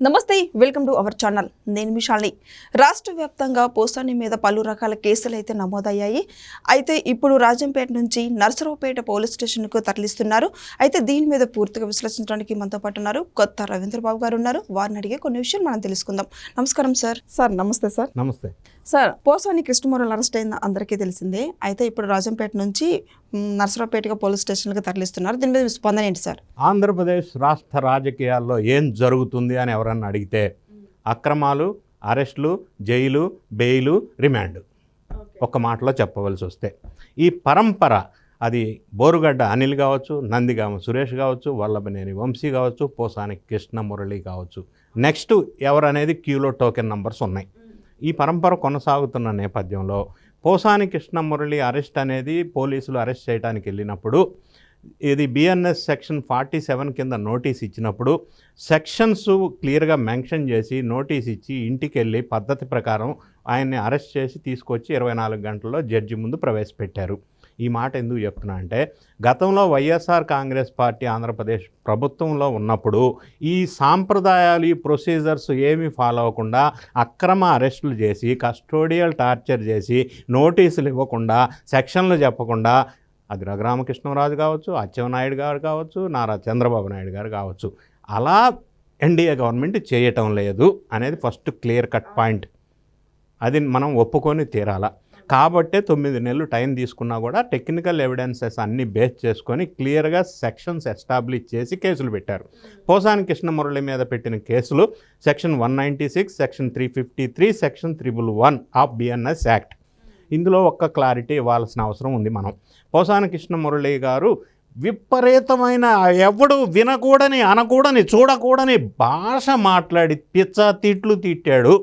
నమస్తే welcome to our channel. నేను మిషాల్ని రాష్ట్ర వ్యాప్తంగా పోసాని మీద పలు రకాల కేసులు అయితే నమోదయ్యాయి. అయితే ఇప్పుడు రాజంపేట నుంచి నర్సరావుపేట పోలీస్ స్టేషన్కు తరలిస్తున్నారు. అయితే దీని మీద పూర్తిగా విశ్లేషించడానికి మనతో పాటు ఉన్నారు కొత్త రవీంద్రబాబు గారు ఉన్నారు. వారిని అడిగే కొన్ని విషయాలు మనం తెలుసుకుందాం. నమస్కారం సార్. సార్ నమస్తే సార్. నమస్తే. సార్ పోసాని కృష్ణమూర్తి అరెస్ట్ అయింది అందరికీ తెలిసిందే. అయితే ఇప్పుడు రాజంపేట నుంచి నర్సరావుపేటగా పోలీస్ స్టేషన్కి తరలిస్తున్నారు. దీని మీద స్పందన ఏంటి సార్? ఆంధ్రప్రదేశ్ రాష్ట్ర రాజకీయాల్లో ఏం జరుగుతుంది అని ఎవరన్నా అడిగితే అక్రమాలు అరెస్టులు జైలు బెయిలు రిమాండ్ ఒక మాటలో చెప్పవలసి వస్తే. ఈ పరంపర అది బోరుగడ్డ అనిల్ కావచ్చు నందిగామ సురేష్ కావచ్చు వల్లభనేని వంశీ కావచ్చు పోసాని కృష్ణ మురళి కావచ్చు. నెక్స్ట్ ఎవరనేది క్యూలో టోకెన్ నంబర్స్ ఉన్నాయి. ఈ పరంపర కొనసాగుతున్న నేపథ్యంలో పోసాని కృష్ణ మురళి అరెస్ట్ అనేది పోలీసులు అరెస్ట్ చేయడానికి వెళ్ళినప్పుడు ఇది బిఎన్ఎస్ సెక్షన్ ఫార్టీ సెవెన్ కింద నోటీస్ ఇచ్చినప్పుడు సెక్షన్స్ క్లియర్గా మెన్షన్ చేసి నోటీస్ ఇచ్చి ఇంటికి వెళ్ళి పద్ధతి ప్రకారం ఆయన్ని అరెస్ట్ చేసి తీసుకొచ్చి ఇరవై నాలుగు గంటల్లో జడ్జి ముందు ప్రవేశపెట్టారు. ఈ మాట ఎందుకు చెప్తున్నా అంటే గతంలో వైఎస్ఆర్ కాంగ్రెస్ పార్టీ ఆంధ్రప్రదేశ్ ప్రభుత్వంలో ఉన్నప్పుడు ఈ సాంప్రదాయాలు ఈ ప్రొసీజర్స్ ఏమీ ఫాలో అవ్వకుండా అక్రమ అరెస్టులు చేసి కస్టోడియల్ టార్చర్ చేసి నోటీసులు ఇవ్వకుండా సెక్షన్లు చెప్పకుండా అది రఘురామకృష్ణరాజు కావచ్చు అచ్చెన్నాయుడు గారు కావచ్చు నారా చంద్రబాబు నాయుడు గారు కావచ్చు. అలా ఎన్డీఏ గవర్నమెంట్ చేయటం లేదు అనేది ఫస్ట్ క్లియర్ కట్ పాయింట్. అది మనం ఒప్పుకొని తీరాలా? కాబట్టే తొమ్మిది నెలలు టైం తీసుకున్నా కూడా టెక్నికల్ ఎవిడెన్సెస్ అన్ని బేస్ చేసుకొని క్లియర్గా సెక్షన్స్ ఎస్టాబ్లిష్ చేసి కేసులు పెట్టారు. పోసాని కృష్ణమురళి మీద పెట్టిన కేసులు section one ninety six section three fifty three section triple one of BNS act. ఇందులో ఒక్క క్లారిటీ ఇవ్వాల్సిన అవసరం ఉంది మనం. పోసాని కృష్ణమురళి గారు విపరీతమైన ఎవడు వినకూడని అనకూడని చూడకూడని భాష మాట్లాడి పిచ్చ తిట్లు తిట్టాడు.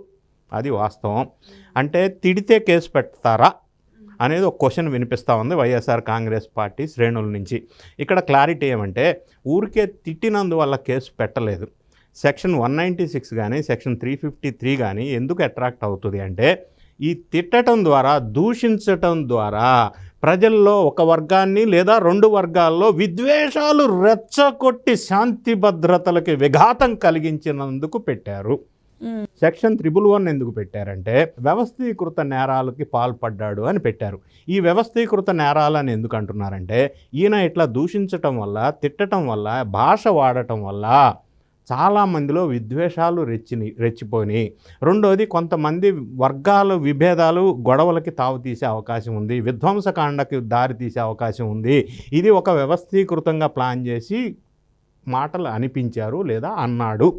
అది వాస్తవం. అంటే తిడితే కేసు పెడతారా అనేది ఒక క్వశ్చన్ వినిపిస్తూ ఉంది వైఎస్ఆర్ కాంగ్రెస్ పార్టీ శ్రేణుల నుంచి. ఇక్కడ క్లారిటీ ఏమంటే ఊరికే తిట్టినందువల్ల కేసు పెట్టలేదు. సెక్షన్ వన్ నైంటీ సిక్స్ కానీ సెక్షన్ త్రీ ఫిఫ్టీ త్రీ కానీ ఎందుకు అట్రాక్ట్ అవుతుంది అంటే ఈ తిట్టడం ద్వారా దూషించటం ద్వారా ప్రజల్లో ఒక వర్గాన్ని లేదా రెండు వర్గాల్లో విద్వేషాలు రెచ్చగొట్టి శాంతి భద్రతలకి విఘాతం కలిగించినందుకు పెట్టారు. సెక్షన్ త్రిబుల్ వన్ ఎందుకు పెట్టారంటే వ్యవస్థీకృత నేరాలకి పాల్పడ్డాడు అని పెట్టారు. ఈ వ్యవస్థీకృత నేరాలని ఎందుకు అంటున్నారంటే ఈయన ఇట్లా దూషించటం వల్ల తిట్టడం వల్ల భాష వాడటం వల్ల చాలామందిలో విద్వేషాలు రెచ్చిని రెచ్చిపోయి రెండోది కొంతమంది వర్గాలు విభేదాలు గొడవలకి తావు తీసే అవకాశం ఉంది. విధ్వంసకాండకి దారి తీసే అవకాశం ఉంది. ఇది ఒక వ్యవస్థీకృతంగా ప్లాన్ చేసి మాటలు అనిపించారు లేదా అన్నాడు.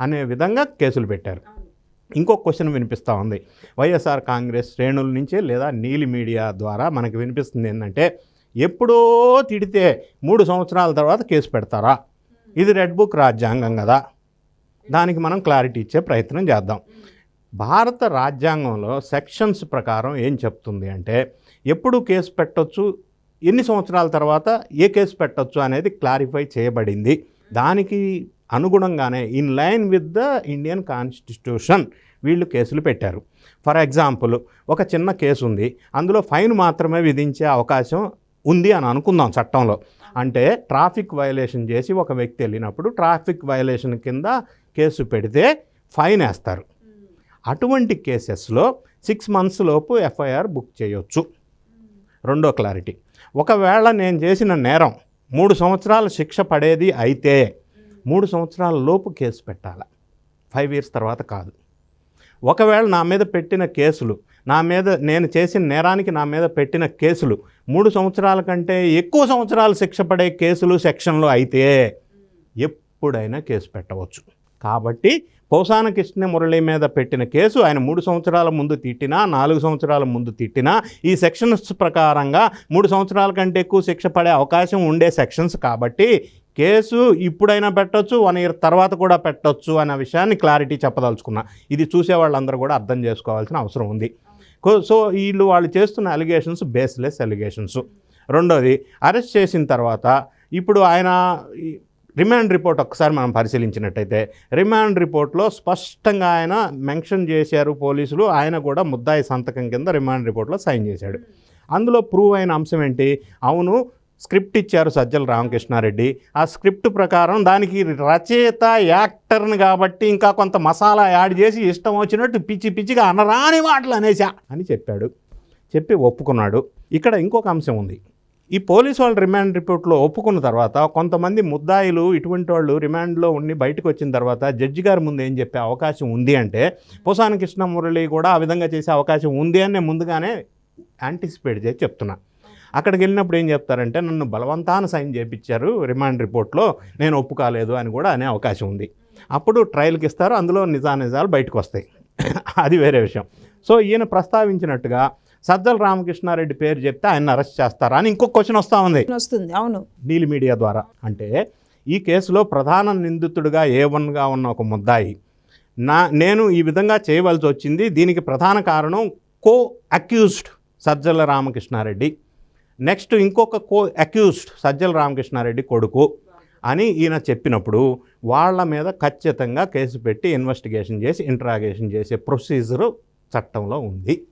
అనే విధంగా కేసులు పెట్టారు. ఇంకో క్వశ్చన్ వినిపిస్తూ ఉంది. వైఎస్ఆర్ కాంగ్రెస్ శ్రేణుల నుంచే లేదా నీలి మీడియా ద్వారా మనకు వినిపిస్తుంది ఏంటంటే ఎప్పుడో తిడితే మూడు సంవత్సరాల తర్వాత కేసు పెడతారా? ఇది రెడ్ బుక్ రాజ్యాంగం కదా. దానికి మనం క్లారిటీ ఇచ్చే ప్రయత్నం చేద్దాం. భారత రాజ్యాంగంలో సెక్షన్స్ ప్రకారం ఏం చెప్తుంది అంటే ఎప్పుడు కేసు పెట్టొచ్చు ఎన్ని సంవత్సరాల తర్వాత ఏ కేసు పెట్టొచ్చు అనేది క్లారిఫై చేయబడింది. దానికి అనుగుణంగానే in line with the Indian constitution వీళ్ళు కేసులు పెట్టారు. ఫర్ ఎగ్జాంపుల్ ఒక చిన్న కేసు ఉంది. అందులో ఫైన్ మాత్రమే విధించే అవకాశం ఉంది అని అనుకుందాం చట్టంలో. అంటే ట్రాఫిక్ వయలేషన్ చేసి ఒక వ్యక్తి వెళ్ళినప్పుడు ట్రాఫిక్ వయలేషన్ కింద కేసు పెడితే ఫైన్ వేస్తారు. అటువంటి కేసెస్లో సిక్స్ మంత్స్ లోపు ఎఫ్ఐఆర్ బుక్ చేయొచ్చు. రెండో క్లారిటీ ఒకవేళ నేను చేసిన నేరం మూడు సంవత్సరాల శిక్ష పడేది అయితే మూడు సంవత్సరాల లోపు కేసు పెట్టాలి. ఫైవ్ ఇయర్స్ తర్వాత కాదు. ఒకవేళ నా మీద పెట్టిన కేసులు నా మీద నేను చేసిన నేరానికి నా మీద పెట్టిన కేసులు మూడు సంవత్సరాల కంటే ఎక్కువ సంవత్సరాలు శిక్ష పడే కేసులు సెక్షన్లో అయితే ఎప్పుడైనా కేసు పెట్టవచ్చు. కాబట్టి పోసాన కృష్ణ మురళి మీద పెట్టిన కేసు ఆయన మూడు సంవత్సరాల ముందు తిట్టినా నాలుగు సంవత్సరాల ముందు తిట్టినా ఈ సెక్షన్స్ ప్రకారంగా మూడు సంవత్సరాల కంటే ఎక్కువ శిక్ష పడే అవకాశం ఉండే సెక్షన్స్ కాబట్టి కేసు ఇప్పుడైనా పెట్టొచ్చు వన్ ఇయర్ తర్వాత కూడా పెట్టొచ్చు అనే విషయాన్ని క్లారిటీ చెప్పదలుచుకున్నా. ఇది చూసే వాళ్ళందరూ కూడా అర్థం చేసుకోవాల్సిన అవసరం ఉంది. సో వీళ్ళు వాళ్ళు చేస్తున్న అలిగేషన్స్ బేస్లెస్ అలిగేషన్స్. రెండోది అరెస్ట్ చేసిన తర్వాత ఇప్పుడు ఆయన రిమాండ్ రిపోర్ట్ ఒకసారి మనం పరిశీలించినట్టయితే రిమాండ్ రిపోర్ట్లో స్పష్టంగా ఆయన మెన్షన్ చేశారు పోలీసులు ఆయన కూడా ముద్దాయి సంతకం కింద రిమాండ్ రిపోర్ట్లో సైన్ చేశాడు. అందులో ప్రూవ్ అయిన అంశం ఏంటి? అవును స్క్రిప్ట్ ఇచ్చారు సజ్జల రామకృష్ణారెడ్డి. ఆ స్క్రిప్ట్ ప్రకారం దానికి రచయిత యాక్టర్ని కాబట్టి ఇంకా కొంత మసాలా యాడ్ చేసి ఇష్టం వచ్చినట్టు పిచ్చి పిచ్చిగా అనరాని మాటలు అనేసా అని చెప్పాడు. చెప్పి ఒప్పుకున్నాడు. ఇక్కడ ఇంకొక అంశం ఉంది. ఈ పోలీస్ వాళ్ళు రిమాండ్ రిపోర్ట్లో ఒప్పుకున్న తర్వాత కొంతమంది ముద్దాయిలు ఇటువంటి వాళ్ళు రిమాండ్లో ఉండి బయటకు వచ్చిన తర్వాత జడ్జి గారి ముందు ఏం చెప్పే అవకాశం ఉంది అంటే పోసాని కృష్ణ మురళి కూడా ఆ విధంగా చేసే అవకాశం ఉంది అని ముందుగానే యాంటిసిపేట్ చేసి చెప్తున్నా. అక్కడికి వెళ్ళినప్పుడు ఏం చెప్తారంటే నన్ను బలవంతాన సైన్ చేయించారు రిమాండ్ రిపోర్ట్లో నేను ఒప్పు కాలేదు అని కూడా అనే అవకాశం ఉంది. అప్పుడు ట్రయల్కి ఇస్తారు అందులో నిజానిజాలు బయటకు వస్తాయి అది వేరే విషయం. సో ఈయన ప్రస్తావించినట్టుగా సజ్జల రామకృష్ణారెడ్డి పేరు చెప్తే ఆయన అరెస్ట్ చేస్తారా అని ఇంకొక క్వశ్చన్ వస్తూ ఉంది. వస్తుంది అవును. నీలి మీడియా ద్వారా. అంటే ఈ కేసులో ప్రధాన నిందితుడిగా ఏ వన్గా ఉన్న ఒక ముద్దాయి నా నేను ఈ విధంగా చేయవలసి వచ్చింది దీనికి ప్రధాన కారణం co accused Sajjala Ramakrishna Reddy. Next ఇంకొక కో అక్యూజ్డ్ సజ్జల రామకృష్ణారెడ్డి కొడుకు అని ఈయన చెప్పినప్పుడు వాళ్ళ మీద ఖచ్చితంగా కేసు పెట్టి ఇన్వెస్టిగేషన్ చేసి ఇంట్రాగేషన్ చేసే ప్రొసీజరు చట్టంలో ఉంది.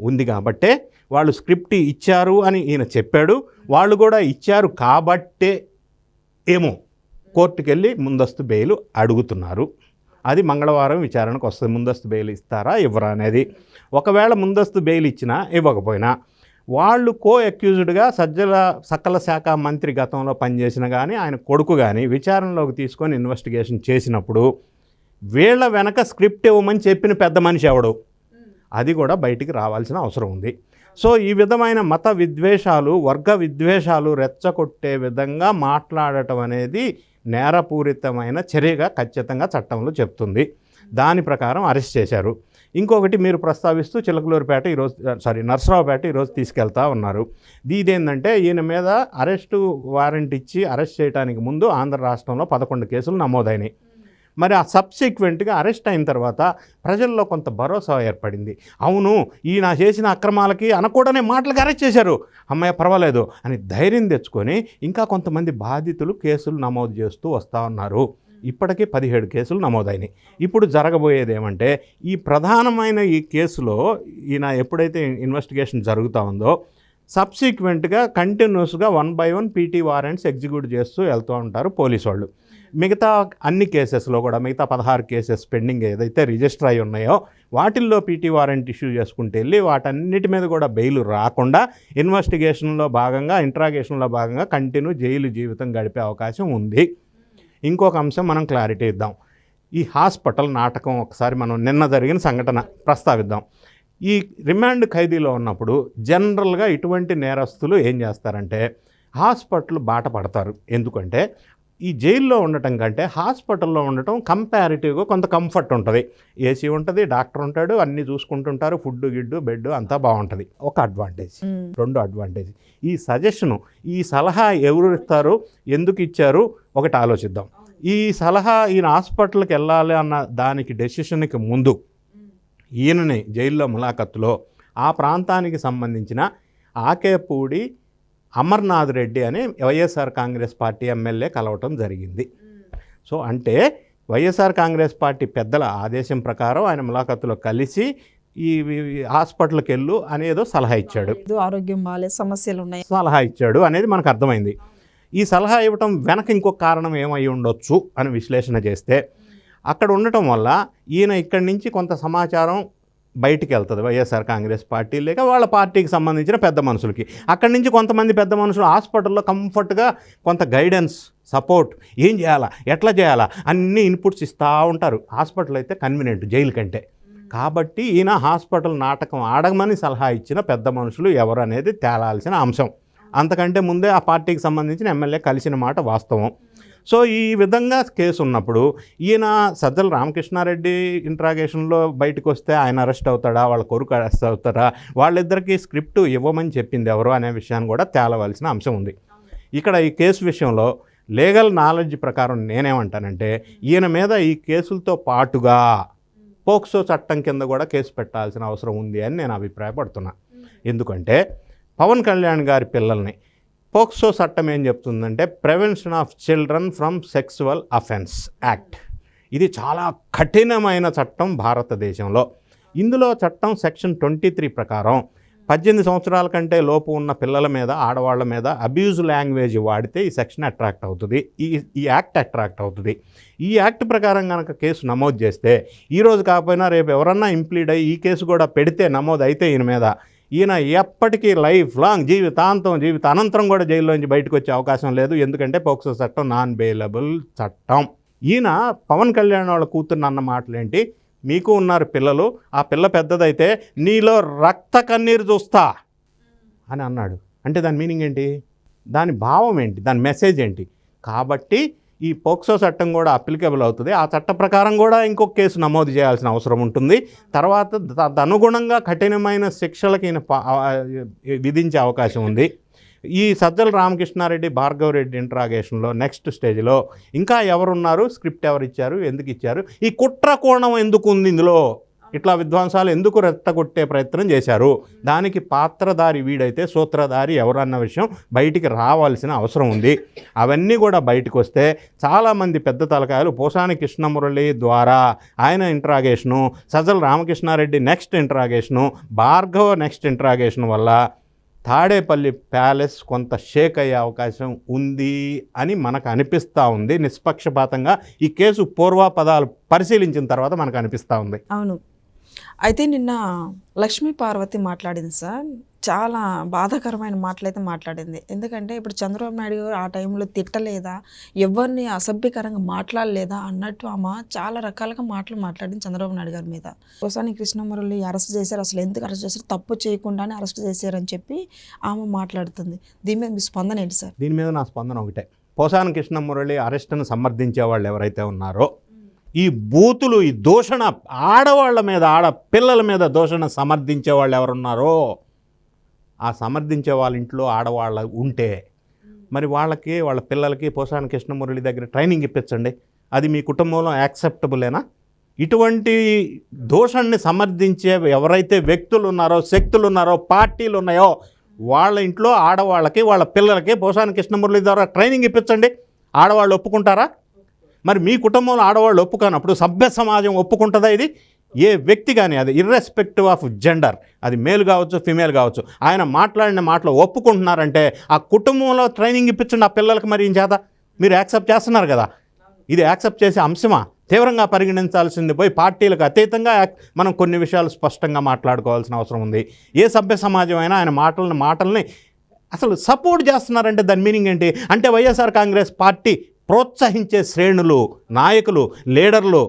ఉంది కాబట్టే వాళ్ళు స్క్రిప్ట్ ఇచ్చారు అని ఈయన చెప్పాడు. వాళ్ళు కూడా ఇచ్చారు కాబట్టే ఏమో కోర్టుకు వెళ్ళి ముందస్తు బెయిల్ అడుగుతున్నారు. అది మంగళవారం విచారణకు వస్తుంది. ముందస్తు బెయిల్ ఇస్తారా? ఇవ్వరా అనేది. ఒకవేళ ముందస్తు బెయిల్ ఇచ్చినా ఇవ్వకపోయినా వాళ్ళు కో అక్యూజ్డ్గా సజ్జల సకల శాఖ మంత్రి గతంలో పనిచేసిన కానీ ఆయన కొడుకు కానీ విచారణలోకి తీసుకొని ఇన్వెస్టిగేషన్ చేసినప్పుడు వీళ్ళ వెనక స్క్రిప్ట్ ఇవ్వమని చెప్పిన పెద్ద మనిషి ఎవడు? అది కూడా బయటికి రావాల్సిన అవసరం ఉంది. సో ఈ విధమైన మత విద్వేషాలు వర్గ విద్వేషాలు రెచ్చగొట్టే విధంగా మాట్లాడటం అనేది నేరపూరితమైన చర్యగా ఖచ్చితంగా చట్టంలో చెప్తుంది. దాని ప్రకారం అరెస్ట్ చేశారు. ఇంకొకటి మీరు ప్రస్తావిస్తూ చిలకలూరుపేట ఈరోజు సారీ నర్సరావుపేట ఈరోజు తీసుకెళ్తా ఉన్నారు. ఇదేంటంటే ఈయన మీద అరెస్టు వారెంట్ ఇచ్చి అరెస్ట్ చేయడానికి ముందు ఆంధ్ర రాష్ట్రంలో పదకొండు కేసులు నమోదైనాయి. మరి ఆ సబ్సిక్వెంట్గా అరెస్ట్ అయిన తర్వాత ప్రజల్లో కొంత భరోసా ఏర్పడింది. అవును ఈయన చేసిన అక్రమాలకి అనకూడనే మాటలకి అరెస్ట్ చేశారు. అమ్మాయి పర్వాలేదు అని ధైర్యం తెచ్చుకొని ఇంకా కొంతమంది బాధితులు కేసులు నమోదు చేస్తూ వస్తూ ఉన్నారు. ఇప్పటికీ పదిహేడు కేసులు నమోదైనాయి. ఇప్పుడు జరగబోయేది ఏమంటే ఈ ప్రధానమైన ఈ కేసులో ఈయన ఎప్పుడైతే ఇన్వెస్టిగేషన్ జరుగుతూ ఉందో సబ్సిక్వెంట్గా కంటిన్యూస్గా one by one PT warrants execute చేస్తూ వెళ్తూ ఉంటారు పోలీసు వాళ్ళు మిగతా అన్ని కేసెస్లో కూడా మిగతా పదహారు కేసెస్ పెండింగ్ ఏదైతే రిజిస్టర్ అయి ఉన్నాయో వాటిల్లో పీటీ వారెంట్ ఇష్యూ చేసుకుంటూ వెళ్ళి వాటన్నిటి మీద కూడా బెయిల్ రాకుండా ఇన్వెస్టిగేషన్లో భాగంగా ఇంట్రాగేషన్లో భాగంగా కంటిన్యూ జైలు జీవితం గడిపే అవకాశం ఉంది. ఇంకొక అంశం మనం క్లారిటీ ఇద్దాం. ఈ హాస్పిటల్ నాటకం ఒకసారి మనం నిన్న జరిగిన సంఘటన ప్రస్తావిద్దాం. ఈ రిమాండ్ ఖైదీలో ఉన్నప్పుడు జనరల్గా ఇటువంటి నేరస్తులు ఏం చేస్తారంటే హాస్పిటల్ బాట పడతారు. ఎందుకంటే ఈ జైల్లో ఉండటం కంటే హాస్పిటల్లో ఉండటం కంపారిటివ్గా కొంత కంఫర్ట్ ఉంటుంది. ఏసీ ఉంటుంది డాక్టర్ ఉంటాడు అన్నీ చూసుకుంటుంటారు ఫుడ్ గిడ్డు బెడ్ అంతా బాగుంటుంది. ఒక అడ్వాంటేజ్. రెండు అడ్వాంటేజ్. ఈ సజెషను ఈ సలహా ఎవరు ఇస్తారు ఎందుకు ఇచ్చారు ఒకటి ఆలోచిద్దాం. ఈ సలహా ఈయన హాస్పిటల్కి వెళ్ళాలి అన్న దానికి డెసిషన్కి ముందు ఈయనని జైల్లో ములాఖత్తులో ఆ ప్రాంతానికి సంబంధించిన ఆకేపూడి అమర్నాథ్ రెడ్డి అని వైఎస్ఆర్ కాంగ్రెస్ పార్టీ ఎమ్మెల్యే కలవటం జరిగింది. సో అంటే వైఎస్ఆర్ కాంగ్రెస్ పార్టీ పెద్దల ఆదేశం ప్రకారం ఆయన ములాఖత్తులో కలిసి ఈ హాస్పిటల్కి వెళ్ళు అనేదో సలహా ఇచ్చాడు. ఆరోగ్యం బాగాలేదు సమస్యలు ఉన్నాయి. సలహా ఇచ్చాడు అనేది మనకు అర్థమైంది. ఈ సలహా ఇవ్వటం వెనక ఇంకొక కారణం ఏమై ఉండొచ్చు అని విశ్లేషణ చేస్తే అక్కడ ఉండటం వల్ల ఈయన ఇక్కడి నుంచి కొంత సమాచారం బయటికి వెళ్తుంది. వైఎస్ఆర్ కాంగ్రెస్ పార్టీ లేక వాళ్ళ పార్టీకి సంబంధించిన పెద్ద మనుషులకి. అక్కడి నుంచి కొంతమంది పెద్ద మనుషులు హాస్పిటల్లో కంఫర్ట్గా కొంత గైడెన్స్ సపోర్ట్ ఏం చేయాలా? ఎట్లా చేయాలా? అన్ని ఇన్పుట్స్ ఇస్తూ ఉంటారు. హాస్పిటల్ అయితే కన్వీనియంట్ జైలు కంటే. కాబట్టి ఈయన హాస్పిటల్ నాటకం ఆడమని సలహా ఇచ్చిన పెద్ద మనుషులు ఎవరు అనేది తేలాల్సిన అంశం. అంతకంటే ముందే ఆ పార్టీకి సంబంధించిన ఎమ్మెల్యే కలిసిన మాట వాస్తవం. సో ఈ విధంగా కేసు ఉన్నప్పుడు ఈయన సజ్జల రామకృష్ణారెడ్డి ఇంట్రాగేషన్లో బయటకు వస్తే ఆయన అరెస్ట్ అవుతాడా? వాళ్ళ కొరకు అరెస్ట్ అవుతారా? వాళ్ళిద్దరికీ స్క్రిప్ట్ ఇవ్వమని చెప్పింది ఎవరు అనే విషయాన్ని కూడా తేలవలసిన అంశం ఉంది. ఇక్కడ ఈ కేసు విషయంలో లీగల్ నాలెడ్జ్ ప్రకారం నేనేమంటానంటే ఈయన మీద ఈ కేసులతో పాటుగా పోక్సో చట్టం కింద కూడా కేసు పెట్టాల్సిన అవసరం ఉంది అని నేను అభిప్రాయపడుతున్నా. ఎందుకంటే పవన్ కళ్యాణ్ గారి పిల్లల్ని పోక్సో చట్టం ఏం చెప్తుందంటే prevention of children from sexual offence act. ఇది చాలా కఠినమైన చట్టం భారతదేశంలో. ఇందులో చట్టం సెక్షన్ ట్వంటీ త్రీ ప్రకారం పద్దెనిమిది సంవత్సరాల కంటే లోపు ఉన్న పిల్లల మీద ఆడవాళ్ళ మీద అబ్యూజ్ లాంగ్వేజ్ వాడితే ఈ సెక్షన్ అట్రాక్ట్ అవుతుంది. ఈ ఈ యాక్ట్ అట్రాక్ట్ అవుతుంది. ఈ యాక్ట్ ప్రకారం కనుక కేసు నమోదు చేస్తే ఈరోజు కాకపోయినా రేపు ఎవరన్నా ఇంప్లీడ్ అయ్యి ఈ కేసు కూడా పెడితే నమోదు అయితే ఈయన మీద. ఈయన ఎప్పటికీ లైఫ్ లాంగ్ జీవితాంతం జీవిత అనంతరం కూడా జైల్లోంచి బయటకు వచ్చే అవకాశం లేదు. ఎందుకంటే పోక్సో చట్టం నాన్ బెయిలబుల్ చట్టం. ఈయన పవన్ కళ్యాణ్ వాళ్ళ కూతురు అన్న మాటలేంటి? మీకు ఉన్నారు పిల్లలు ఆ పిల్ల పెద్దదైతే నీలో రక్త కన్నీరు చూస్తా అని అన్నాడు. అంటే దాని మీనింగ్ ఏంటి? దాని భావం ఏంటి? దాని మెసేజ్ ఏంటి? కాబట్టి ఈ పోక్సో చట్టం కూడా అప్లికబుల్ అవుతుంది. ఆ చట్ట ప్రకారం కూడా ఇంకొక కేసు నమోదు చేయాల్సిన అవసరం ఉంటుంది. తర్వాత తదనుగుణంగా కఠినమైన శిక్షలకు ఈయన విధించే అవకాశం ఉంది. ఈ సజ్జల రామకృష్ణారెడ్డి భార్గవరెడ్డి ఇంట్రాగేషన్లో నెక్స్ట్ స్టేజ్లో ఇంకా ఎవరున్నారు? స్క్రిప్ట్ ఎవరు ఇచ్చారు ఎందుకు ఇచ్చారు ఈ కుట్ర కోణం ఎందుకు ఉంది ఇందులో? ఇట్లా విధ్వంసాలు ఎందుకు రెత్తగొట్టే ప్రయత్నం చేశారు? దానికి పాత్రధారి వీడైతే సూత్రధారి ఎవరన్న విషయం బయటికి రావాల్సిన అవసరం ఉంది. అవన్నీ కూడా బయటకు వస్తే చాలామంది పెద్ద తలకాయలు పోసాని కృష్ణమురళి ద్వారా ఆయన interrogation Sajjala Ramakrishna Reddy next interrogation Bhargava next interrogation వల్ల తాడేపల్లి ప్యాలెస్ కొంత షేక్ అయ్యే అవకాశం ఉంది అని మనకు అనిపిస్తూ ఉంది. నిష్పక్షపాతంగా ఈ కేసు పూర్వాపదాలు పరిశీలించిన తర్వాత మనకు అనిపిస్తూ ఉంది. అవును. అయితే నిన్న లక్ష్మీ పార్వతి మాట్లాడింది సార్. చాలా బాధాకరమైన మాటలైతే మాట్లాడింది. ఎందుకంటే ఇప్పుడు చంద్రబాబు నాయుడు గారు ఆ టైంలో తిట్టలేదా? ఎవరిని అసభ్యకరంగా మాట్లాడలేదా? అన్నట్టు ఆమె చాలా రకాలుగా మాటలు మాట్లాడింది చంద్రబాబు నాయుడు గారి మీద. కోసాని కృష్ణమురళి అరెస్ట్ చేశారు. అసలు ఎందుకు అరెస్ట్ చేశారు? తప్పు చేయకుండానే అరెస్ట్ చేశారని చెప్పి ఆమె మాట్లాడుతుంది. దీని మీద మీ స్పందన ఏంటి సార్? దీని మీద నా స్పందన ఒకటే. పోసాన కృష్ణమురళి అరెస్టును సమర్థించే వాళ్ళు ఎవరైతే ఉన్నారో ఈ బూతులు ఈ దూషణ ఆడవాళ్ళ మీద ఆడ పిల్లల మీద దూషణ సమర్థించే వాళ్ళు ఎవరున్నారో ఆ సమర్థించే వాళ్ళ ఇంట్లో ఆడవాళ్ళ ఉంటే మరి వాళ్ళకి వాళ్ళ పిల్లలకి పోసాన కృష్ణమురళి దగ్గర ట్రైనింగ్ ఇప్పించండి. అది మీ కుటుంబంలో యాక్సెప్టబులేనా? ఇటువంటి దోషాన్ని సమర్థించే ఎవరైతే వ్యక్తులు ఉన్నారో శక్తులు ఉన్నారో పార్టీలు ఉన్నాయో వాళ్ళ ఇంట్లో ఆడవాళ్ళకి వాళ్ళ పిల్లలకి పోసాన కృష్ణమురళి ద్వారా ట్రైనింగ్ ఇప్పించండి. ఆడవాళ్ళు ఒప్పుకుంటారా? మరి మీ కుటుంబంలో ఆడవాళ్ళు ఒప్పుకోనప్పుడు సభ్య సమాజం ఒప్పుకుంటుందా ఇది? ఏ వ్యక్తి కానీ అది ఇర్రెస్పెక్టివ్ ఆఫ్ జెండర్ అది మేల్ కావచ్చు ఫిమేల్ కావచ్చు. ఆయన మాట్లాడిన మాటలు ఒప్పుకుంటున్నారంటే ఆ కుటుంబంలో ట్రైనింగ్ ఇప్పించండి ఆ పిల్లలకి మరి ఏం చేత. మీరు యాక్సెప్ట్ చేస్తున్నారు కదా. ఇది యాక్సెప్ట్ చేసే అంశమా? తీవ్రంగా పరిగణించాల్సింది పోయి పార్టీలకు అతీతంగా మనం కొన్ని విషయాలు స్పష్టంగా మాట్లాడుకోవాల్సిన అవసరం ఉంది. ఏ సభ్య సమాజం అయినా ఆయన మాటలని మాటల్ని అసలు సపోర్ట్ చేస్తున్నారంటే దాని మీనింగ్ ఏంటి? అంటే వైఎస్ఆర్ కాంగ్రెస్ పార్టీ ప్రోత్సహించే శ్రేణులు నాయకులు లీడర్లు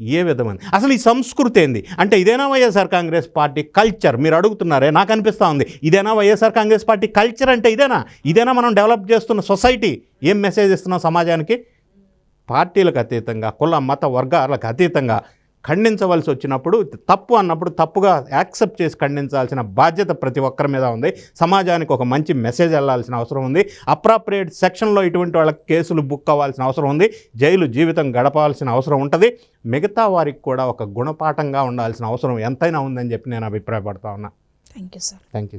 ఏ విధమైన అసలు ఈ సంస్కృతి ఏంది? అంటే ఇదేనా వైఎస్ఆర్ కాంగ్రెస్ పార్టీ కల్చర్? మీరు అడుగుతున్నారే నాకు అనిపిస్తూ ఉంది. ఇదేనా వైఎస్ఆర్ కాంగ్రెస్ పార్టీ కల్చర్ అంటే ఇదేనా? ఇదేనా మనం డెవలప్ చేస్తున్న సొసైటీ? ఏం మెసేజ్ ఇస్తున్నాం సమాజానికి? పార్టీలకు అతీతంగా కుల మత వర్గాలకు అతీతంగా ఖండించవలసి వచ్చినప్పుడు తప్పు అన్నప్పుడు తప్పుగా యాక్సెప్ట్ చేసి ఖండించాల్సిన బాధ్యత ప్రతి ఒక్కరి మీద ఉంది. సమాజానికి ఒక మంచి మెసేజ్ వెళ్ళాల్సిన అవసరం ఉంది. అప్రాప్రియేట్ సెక్షన్లో ఇటువంటి వాళ్ళకి కేసులు బుక్ అవ్వాల్సిన అవసరం ఉంది. జైలు జీవితం గడపాల్సిన అవసరం ఉంటుంది. మిగతా వారికి కూడా ఒక గుణపాఠంగా ఉండాల్సిన అవసరం ఎంతైనా ఉందని చెప్పి నేను అభిప్రాయపడతా ఉన్నా. Thank you sir thank you